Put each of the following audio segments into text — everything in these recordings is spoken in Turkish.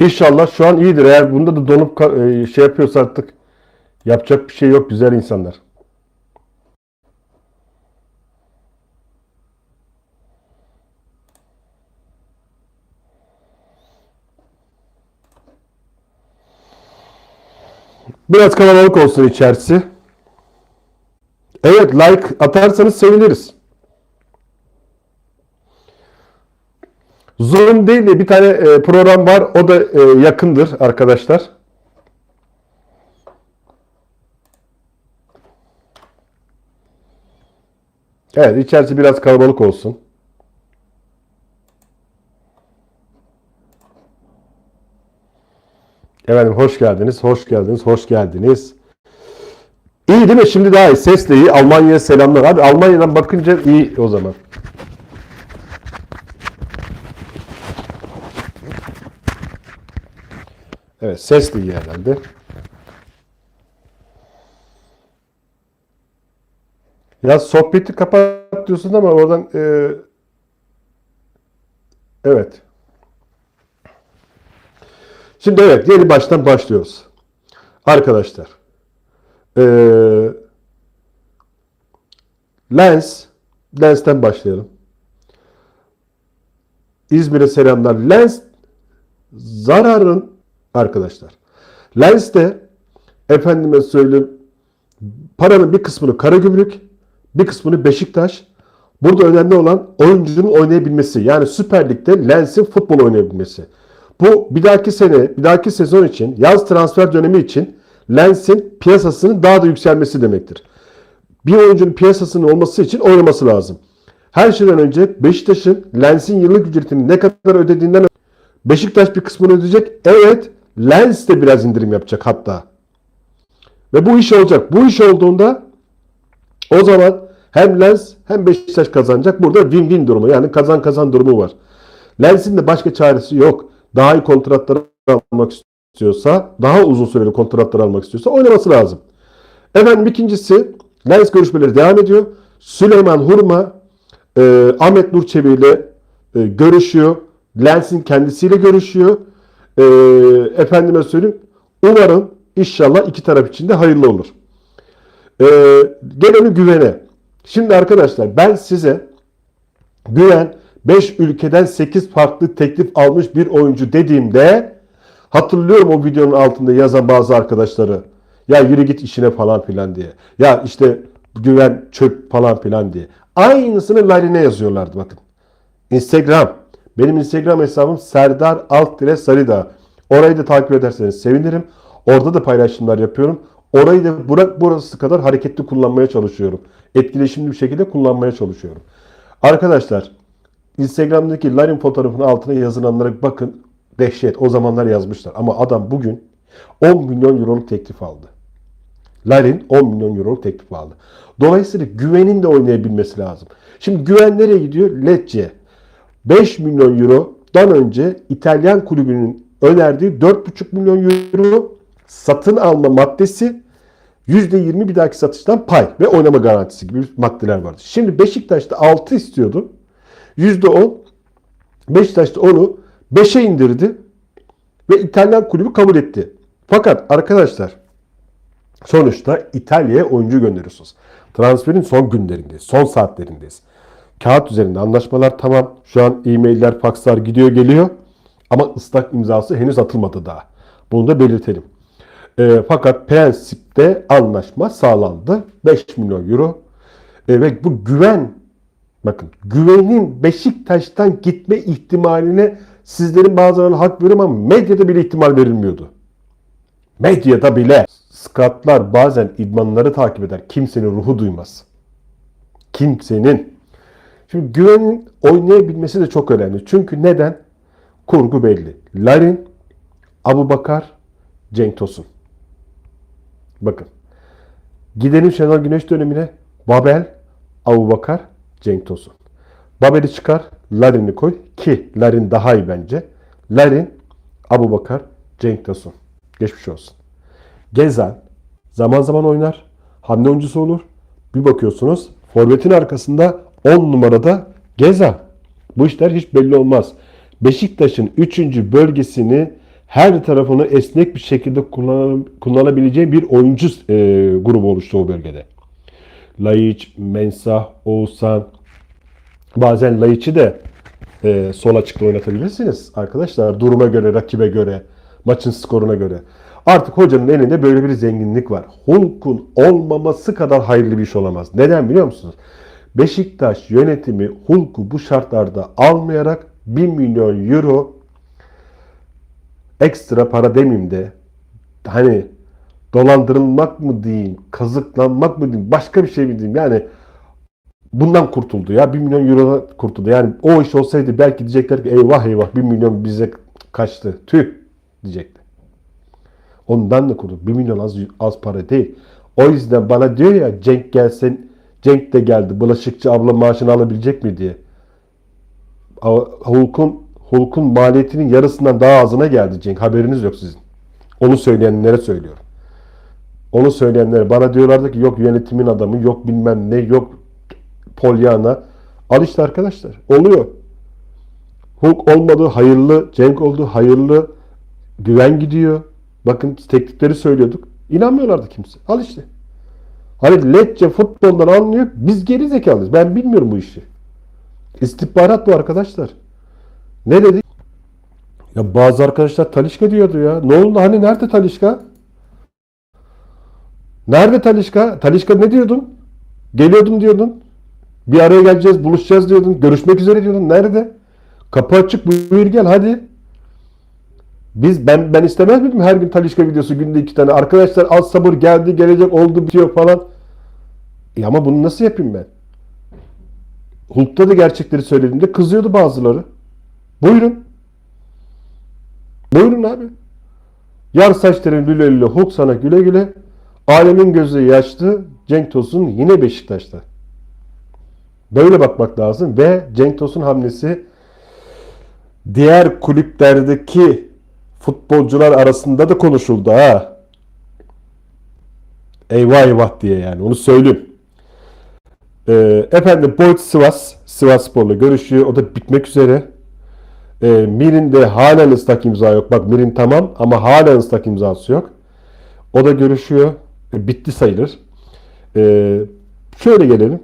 İnşallah şu an iyidir. Eğer bunda da donup e, şey yapıyorsa artık yapacak bir şey yok güzel insanlar. Biraz kalabalık olsun içerisi. Evet like atarsanız seviniriz. Zoom değil de bir tane e, program var. O da e, yakındır arkadaşlar. Evet içerisi biraz kalabalık olsun. Efendim hoş geldiniz, hoş geldiniz, hoş geldiniz. İyi değil mi? Şimdi daha iyi. Ses de iyi. Almanya'ya selamlar. Abi Almanya'dan bakınca iyi o zaman. Evet ses de iyi herhalde. Ya sohbeti kapat diyorsun ama oradan e, evet. Şimdi evet yeni baştan başlıyoruz. Arkadaşlar. E, lens. Lens'ten başlayalım. İzmir'e selamlar. Lens zararın arkadaşlar. Lens de efendime söyleyeyim paranın bir kısmını Karagümrük, bir kısmını Beşiktaş. Burada önemli olan oyuncunun oynayabilmesi. Yani Süper Lig'de Lens'in futbol oynayabilmesi. Bu bir dahaki sene, bir dahaki sezon için, yaz transfer dönemi için Lens'in piyasasının daha da yükselmesi demektir. Bir oyuncunun piyasasının olması için oynaması lazım. Her şeyden önce Beşiktaş'ın Lens'in yıllık ücretini ne kadar ödediğinden Beşiktaş bir kısmını ödeyecek. Evet Lens de biraz indirim yapacak hatta. Ve bu iş olacak. Bu iş olduğunda o zaman hem Lens hem Beşiktaş kazanacak. Burada win-win durumu yani kazan kazan durumu var. Lens'in de başka çaresi yok. Daha iyi kontratlar almak istiyorsa, daha uzun süreli kontratlar almak istiyorsa oynaması lazım. Efendim ikincisi Lens görüşmeleri devam ediyor. Süleyman Hurma e, Ahmet Nur Çebi ile e, görüşüyor. Lens'in kendisiyle görüşüyor. E, efendime söyleyeyim. Umarım inşallah iki taraf için de hayırlı olur. E, gelelim güvene. Şimdi arkadaşlar ben size güven 5 ülkeden 8 farklı teklif almış bir oyuncu dediğimde hatırlıyorum o videonun altında yazan bazı arkadaşları. Ya yürü git işine falan filan diye. Ya işte güven çöp falan filan diye. Aynısını Larin'e yazıyorlardı bakın. Instagram. Benim Instagram hesabım Serdar Alt Sarıdağ. Orayı da takip ederseniz sevinirim. Orada da paylaşımlar yapıyorum. Orayı da bırak burası kadar hareketli kullanmaya çalışıyorum. Etkileşimli bir şekilde kullanmaya çalışıyorum. Arkadaşlar Instagram'daki Larin fotoğrafının altına yazılanlara bakın. Dehşet. O zamanlar yazmışlar. Ama adam bugün 10 milyon euroluk teklif aldı. Larin 10 milyon euroluk teklif aldı. Dolayısıyla güvenin de oynayabilmesi lazım. Şimdi güven nereye gidiyor? Lecce. 5 milyon eurodan önce İtalyan kulübünün önerdiği 4,5 milyon euro satın alma maddesi %20 bir dahaki satıştan pay ve oynama garantisi gibi maddeler vardı. Şimdi Beşiktaş'ta 6 istiyordu. %10 Beşiktaş'ta onu 5'e indirdi ve İtalyan kulübü kabul etti. Fakat arkadaşlar sonuçta İtalya'ya oyuncu gönderiyorsunuz. Transferin son günlerindeyiz, son saatlerindeyiz. Kağıt üzerinde anlaşmalar tamam. Şu an e-mailler, fakslar gidiyor geliyor. Ama ıslak imzası henüz atılmadı daha. Bunu da belirtelim. E, fakat prensipte anlaşma sağlandı. 5 milyon euro. E, ve bu güven bakın güvenin Beşiktaş'tan gitme ihtimaline sizlerin bazılarına hak veriyorum ama medyada bile ihtimal verilmiyordu. Medyada bile. Skatlar bazen idmanları takip eder. Kimsenin ruhu duymaz. Kimsenin. Şimdi güvenin oynayabilmesi de çok önemli. Çünkü neden? Kurgu belli. Larin, Abu Bakar, Cenk Tosun. Bakın. Gidelim Şenol Güneş dönemine. Babel, Abu Bakar, Cenk Tosun. Babel'i çıkar, Larin'i koy ki Larin daha iyi bence. Larin, Abu Bakar, Cenk Tosun. Geçmiş olsun. Gezen zaman zaman oynar. Hamle oyuncusu olur. Bir bakıyorsunuz forvetin arkasında 10 numarada Geza. Bu işler hiç belli olmaz. Beşiktaş'ın 3. bölgesini her tarafını esnek bir şekilde kullan, kullanabileceği bir oyuncu e, grubu oluştu o bölgede. Laiç, Mensah, Oğuzhan, bazen Laiç'i de e, sol açıkta oynatabilirsiniz arkadaşlar. Duruma göre, rakibe göre, maçın skoruna göre. Artık hocanın elinde böyle bir zenginlik var. Hulk'un olmaması kadar hayırlı bir iş olamaz. Neden biliyor musunuz? Beşiktaş yönetimi Hulk'u bu şartlarda almayarak 1 milyon euro ekstra para demeyeyim de hani dolandırılmak mı diyeyim, kazıklanmak mı diyeyim, başka bir şey mi diyeyim yani bundan kurtuldu ya 1 milyon euro kurtuldu. Yani o iş olsaydı belki diyecekler ki eyvah eyvah 1 milyon bize kaçtı. Tüh diyecekti. Ondan da kurtuldu. 1 milyon az, az para değil. O yüzden bana diyor ya Cenk gelsin Cenk de geldi. Bulaşıkçı abla maaşını alabilecek mi diye. Hulk'un Hulk'un maliyetinin yarısından daha azına geldi Cenk. Haberiniz yok sizin. Onu söyleyenlere söylüyorum. Onu söyleyenlere bana diyorlardı ki yok yönetimin adamı, yok bilmem ne, yok Polyana. Al işte arkadaşlar. Oluyor. Hulk olmadı, hayırlı. Cenk oldu, hayırlı. Güven gidiyor. Bakın teknikleri söylüyorduk. İnanmıyorlardı kimse. Al işte. Hani Lecce futboldan anlıyor. Biz geri zekalıyız. Ben bilmiyorum bu işi. İstihbarat bu arkadaşlar. Ne dedi? Ya bazı arkadaşlar Talişka diyordu ya. Ne oldu? Hani nerede Talişka? Nerede Talişka? Talişka ne diyordun? Geliyordum diyordun. Bir araya geleceğiz, buluşacağız diyordun. Görüşmek üzere diyordun. Nerede? Kapı açık buyur gel hadi. Biz ben ben istemez miydim her gün Talişka videosu günde iki tane. Arkadaşlar az sabır geldi gelecek oldu bitiyor falan. E ama bunu nasıl yapayım ben? Hulk'ta da gerçekleri söylediğimde kızıyordu bazıları. Buyurun. Buyurun abi. Yar saçların lüle lüle Hulk sana güle güle. Alemin gözü yaşlı. Cenk Tosun yine Beşiktaş'ta. Böyle bakmak lazım ve Cenk Tosun hamlesi diğer kulüplerdeki futbolcular arasında da konuşuldu ha. Eyvah eyvah diye yani onu söyleyeyim. Ee, efendim Boyd Sivas, Sivas Spor'la görüşüyor. O da bitmek üzere. Ee, Mir'in de halen ıslak imza yok. Bak Mir'in tamam ama halen ıslak imzası yok. O da görüşüyor. E, bitti sayılır. Ee, şöyle gelelim.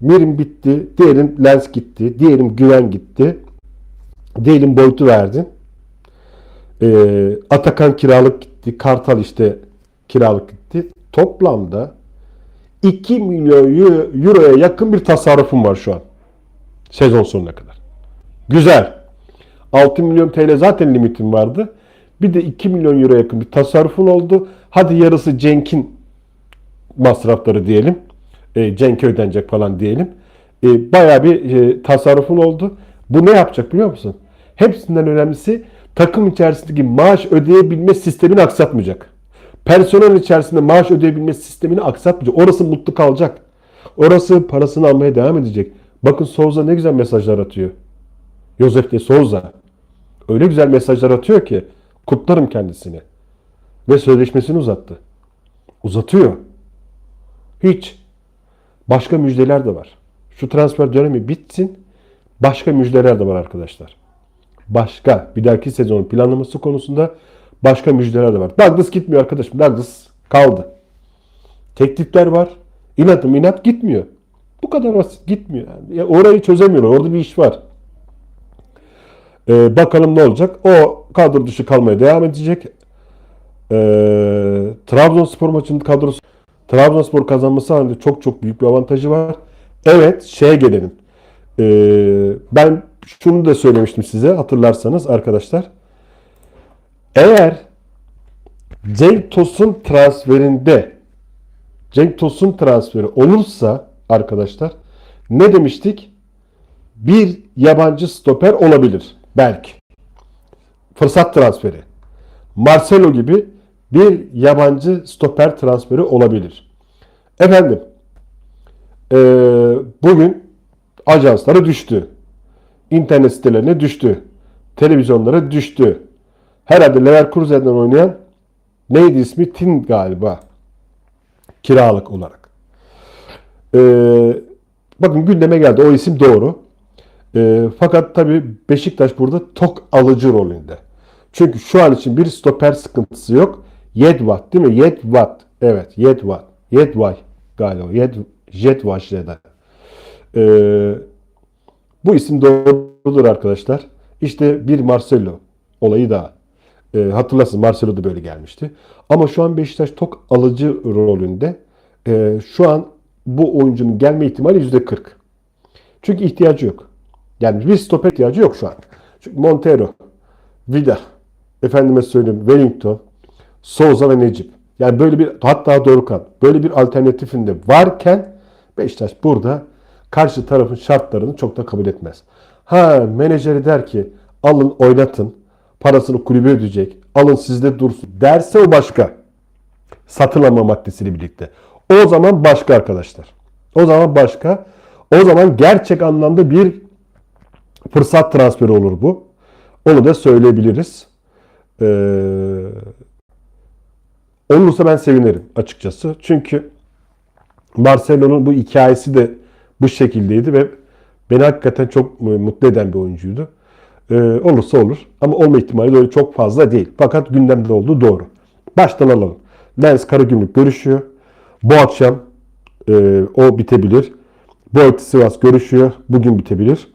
Mir'in bitti. Diyelim Lens gitti. Diyelim Güven gitti. Diyelim Boyd'u verdin. Ee, Atakan kiralık gitti. Kartal işte kiralık gitti. Toplamda 2 milyon euroya yakın bir tasarrufum var şu an. Sezon sonuna kadar. Güzel. 6 milyon TL zaten limitim vardı. Bir de 2 milyon euro yakın bir tasarrufun oldu. Hadi yarısı Cenk'in masrafları diyelim. E, Cenk'e ödenecek falan diyelim. E, bayağı bir e, tasarrufun oldu. Bu ne yapacak biliyor musun? Hepsinden önemlisi takım içerisindeki maaş ödeyebilme sistemini aksatmayacak. Personel içerisinde maaş ödeyebilme sistemini aksatmayacak. Orası mutlu kalacak. Orası parasını almaya devam edecek. Bakın Souza ne güzel mesajlar atıyor. Josef de Souza. Öyle güzel mesajlar atıyor ki kutlarım kendisini. Ve sözleşmesini uzattı. Uzatıyor. Hiç. Başka müjdeler de var. Şu transfer dönemi bitsin. Başka müjdeler de var arkadaşlar. Başka. Bir dahaki sezonun planlaması konusunda başka müjdeler de var. Douglas gitmiyor arkadaşım. Douglas kaldı. Teklifler var. İnatım inat gitmiyor. Bu kadar basit gitmiyor. Yani. Ya orayı çözemiyorlar. Orada bir iş var. Ee, bakalım ne olacak. O kadro dışı kalmaya devam edecek. Ee, Trabzonspor maçının kadrosu Trabzonspor kazanması halinde çok çok büyük bir avantajı var. Evet şeye gelelim. Ee, ben şunu da söylemiştim size hatırlarsanız arkadaşlar. Eğer Cenk Tosun transferinde Cenk Tosun transferi olursa arkadaşlar ne demiştik? Bir yabancı stoper olabilir. Belki. Fırsat transferi. Marcelo gibi bir yabancı stoper transferi olabilir. Efendim e, bugün ajanslara düştü. İnternet sitelerine düştü. Televizyonlara düştü. Herhalde Leverkusen'den oynayan neydi ismi? Tin galiba. Kiralık olarak. E, bakın gündeme geldi. O isim doğru. E, fakat tabii Beşiktaş burada tok alıcı rolünde. Çünkü şu an için bir stoper sıkıntısı yok. Yedvat değil mi? Yedvat. Evet Yedvat. Yedvay galiba. Yed, Jedvaj'da. Ee, bu isim doğrudur arkadaşlar. İşte bir Marcelo olayı daha. Ee, hatırlarsınız Marcelo da böyle gelmişti. Ama şu an Beşiktaş çok alıcı rolünde. Ee, şu an bu oyuncunun gelme ihtimali %40. Çünkü ihtiyacı yok. Yani bir stoper ihtiyacı yok şu an. Çünkü Montero, Vida, efendime söyleyeyim Wellington, Souza ve Necip. Yani böyle bir hatta Dorukhan böyle bir alternatifinde varken Beşiktaş burada karşı tarafın şartlarını çok da kabul etmez. Ha menajeri der ki alın oynatın parasını kulübe ödeyecek alın sizde dursun derse o başka satılama maddesiyle birlikte. O zaman başka arkadaşlar. O zaman başka. O zaman gerçek anlamda bir fırsat transferi olur bu. Onu da söyleyebiliriz. Ee, olursa ben sevinirim açıkçası. Çünkü Marcelo'nun bu hikayesi de bu şekildeydi ve beni hakikaten çok mutlu eden bir oyuncuydu. Ee, olursa olur. Ama olma ihtimali de öyle çok fazla değil. Fakat gündemde olduğu doğru. Baştan alalım. Lens Karagümrük görüşüyor. Bu akşam e, o bitebilir. Boğaziçi Sivas görüşüyor. Bugün bitebilir.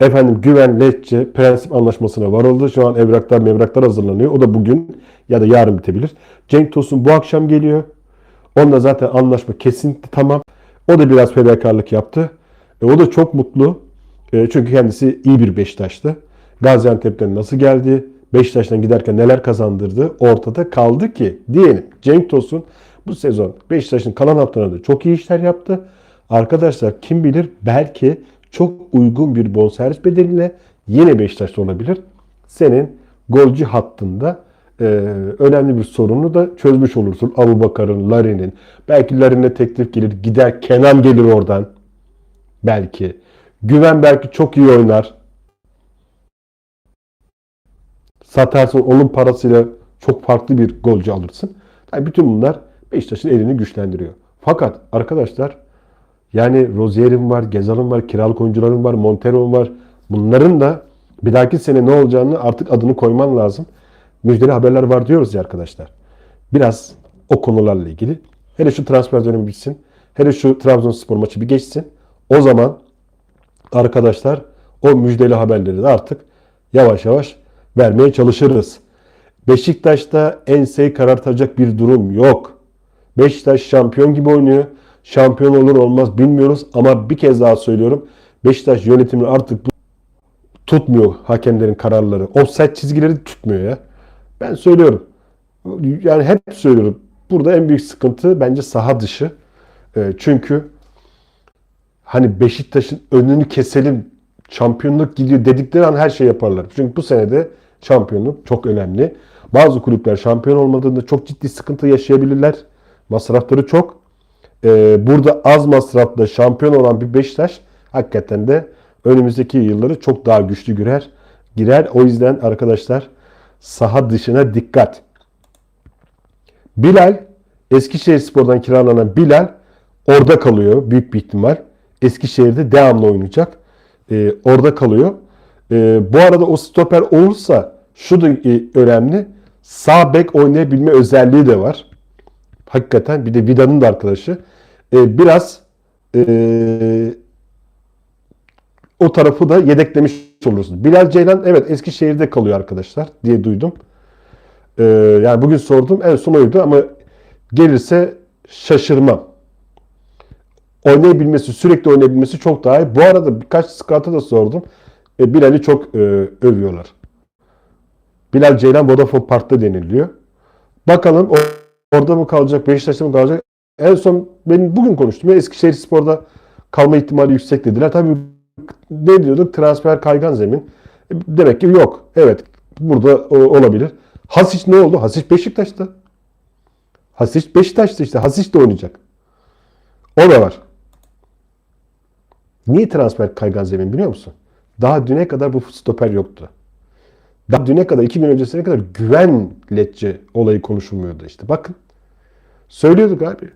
Efendim Güven Lecce prensip anlaşmasına varıldı. Şu an evraklar mevraklar hazırlanıyor. O da bugün ya da yarın bitebilir. Cenk Tosun bu akşam geliyor. Onunla zaten anlaşma kesinlikle tamam. O da biraz fedakarlık yaptı. E, o da çok mutlu. E, çünkü kendisi iyi bir Beşiktaş'tı. Gaziantep'ten nasıl geldi? Beşiktaş'tan giderken neler kazandırdı? Ortada kaldı ki diyelim Cenk Tosun bu sezon Beşiktaş'ın kalan haftalarında çok iyi işler yaptı. Arkadaşlar kim bilir belki çok uygun bir bonservis bedeliyle yine Beşiktaş'ta olabilir. Senin golcü hattında e, önemli bir sorunu da çözmüş olursun. Abu Bakar'ın, Larin'in. Belki Larin'e teklif gelir. Gider Kenan gelir oradan. Belki. Güven belki çok iyi oynar. Satarsın onun parasıyla çok farklı bir golcü alırsın. Yani bütün bunlar Beşiktaş'ın elini güçlendiriyor. Fakat arkadaşlar yani Rozier'in var, Gezal'ın var, kiralık oyuncuların var, Montero'nun var. Bunların da bir dahaki sene ne olacağını artık adını koyman lazım. Müjdeli haberler var diyoruz ya arkadaşlar. Biraz o konularla ilgili. Hele şu transfer dönemi bitsin. Hele şu Trabzonspor maçı bir geçsin. O zaman arkadaşlar o müjdeli haberleri de artık yavaş yavaş vermeye çalışırız. Beşiktaş'ta enseyi karartacak bir durum yok. Beşiktaş şampiyon gibi oynuyor. Şampiyon olur olmaz bilmiyoruz ama bir kez daha söylüyorum. Beşiktaş yönetimi artık tutmuyor hakemlerin kararları. Offside çizgileri tutmuyor ya. Ben söylüyorum. Yani hep söylüyorum. Burada en büyük sıkıntı bence saha dışı. E, çünkü hani Beşiktaş'ın önünü keselim şampiyonluk gidiyor dedikleri an her şey yaparlar. Çünkü bu senede şampiyonluk çok önemli. Bazı kulüpler şampiyon olmadığında çok ciddi sıkıntı yaşayabilirler. Masrafları çok. Ee, burada az masrafla şampiyon olan bir Beşiktaş hakikaten de önümüzdeki yılları çok daha güçlü girer. girer. O yüzden arkadaşlar saha dışına dikkat. Bilal Eskişehir Spor'dan kiralanan Bilal orada kalıyor büyük bir ihtimal. Eskişehir'de devamlı oynayacak. Ee, orada kalıyor. Ee, bu arada o stoper olursa şu da e, önemli. Sağ bek oynayabilme özelliği de var. Hakikaten bir de Vida'nın da arkadaşı. Ee, biraz e, o tarafı da yedeklemiş olursun. Bilal Ceylan evet Eskişehir'de kalıyor arkadaşlar diye duydum. Ee, yani bugün sordum en son oydu ama gelirse şaşırmam. Oynayabilmesi, sürekli oynayabilmesi çok daha iyi. Bu arada birkaç scout'a da sordum. E, Bilal'i çok e, övüyorlar. Bilal Ceylan Vodafone Park'ta deniliyor. Bakalım orada mı kalacak, Beşiktaş'ta mı kalacak? En son benim bugün konuştum ya Eskişehir Spor'da kalma ihtimali yüksek dediler. Tabii ne diyorduk? Transfer kaygan zemin. E, Demek ki yok. Evet. Burada olabilir. Hasiç ne oldu? Hasiç Beşiktaş'ta. Hasiç Beşiktaş'ta işte. Hasiç de oynayacak. O da var. Niye transfer kaygan zemin biliyor musun? Daha düne kadar bu stoper yoktu. Daha düne kadar, iki gün öncesine kadar güven Lecce olayı konuşulmuyordu işte. Bakın. Söylüyorduk abi.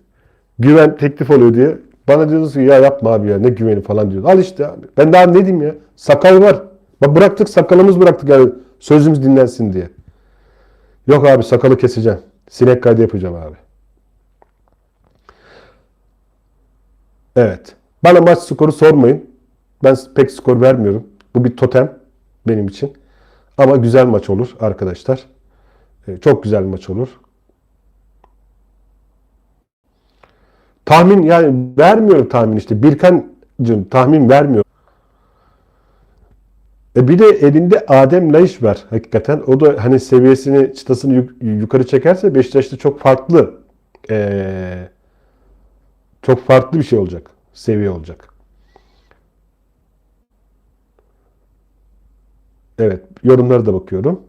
Güven teklif oluyor diye. Bana diyorsunuz ki ya yapma abi ya ne güveni falan diyor. Al işte abi. Ben daha ne diyeyim ya. Sakal var. Bak bıraktık sakalımız bıraktık yani sözümüz dinlensin diye. Yok abi sakalı keseceğim. Sinek kaydı yapacağım abi. Evet. Bana maç skoru sormayın. Ben pek skor vermiyorum. Bu bir totem benim için. Ama güzel maç olur arkadaşlar. Ee, Çok güzel maç olur. Tahmin yani vermiyorum tahmin işte. Birkancım tahmin vermiyor. E bir de elinde Adem Laiş var hakikaten. O da hani seviyesini, çıtasını yuk- yukarı çekerse Beşiktaş'ta çok farklı eee, çok farklı bir şey olacak. Seviye olacak. Evet, yorumlara da bakıyorum.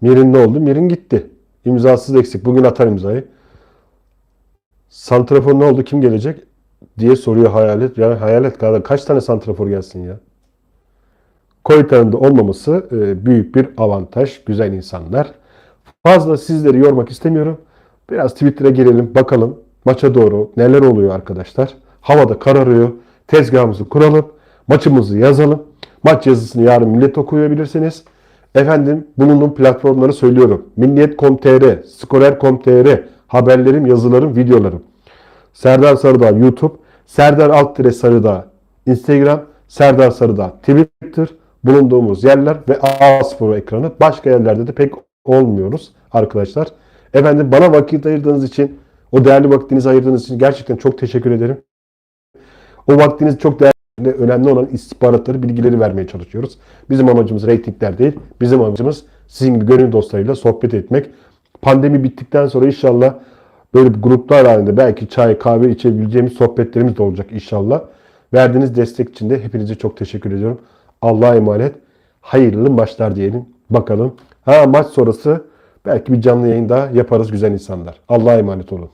Mir'in ne oldu? Mir'in gitti. İmzasız eksik. Bugün atar imzayı. Santrafor ne oldu? Kim gelecek? diye soruyor Hayalet. Ya Hayalet kadar kaç tane santrafor gelsin ya? Koytan'ın olmaması e, büyük bir avantaj. Güzel insanlar. Fazla sizleri yormak istemiyorum. Biraz Twitter'a girelim bakalım maça doğru neler oluyor arkadaşlar. Havada kararıyor. Tezgahımızı kuralım. Maçımızı yazalım. Maç yazısını yarın millet okuyabilirsiniz. Efendim bulunduğum platformları söylüyorum. Milliyet.com.tr, Skorer.com.tr, haberlerim, yazılarım, videolarım. Serdar Sarıdağ YouTube, Serdar Alttire Sarıdağ Instagram, Serdar Sarıdağ Twitter, bulunduğumuz yerler ve A-Spor ekranı. Başka yerlerde de pek olmuyoruz arkadaşlar. Efendim bana vakit ayırdığınız için, o değerli vaktinizi ayırdığınız için gerçekten çok teşekkür ederim. O vaktiniz çok değerli, önemli olan istihbaratları, bilgileri vermeye çalışıyoruz. Bizim amacımız reytingler değil, bizim amacımız sizin gibi gönül dostlarıyla sohbet etmek. Pandemi bittikten sonra inşallah böyle gruplar halinde belki çay, kahve içebileceğimiz sohbetlerimiz de olacak inşallah. Verdiğiniz destek için de hepinize çok teşekkür ediyorum. Allah'a emanet. Hayırlı maçlar diyelim. Bakalım. Ha maç sonrası belki bir canlı yayın daha yaparız güzel insanlar. Allah'a emanet olun.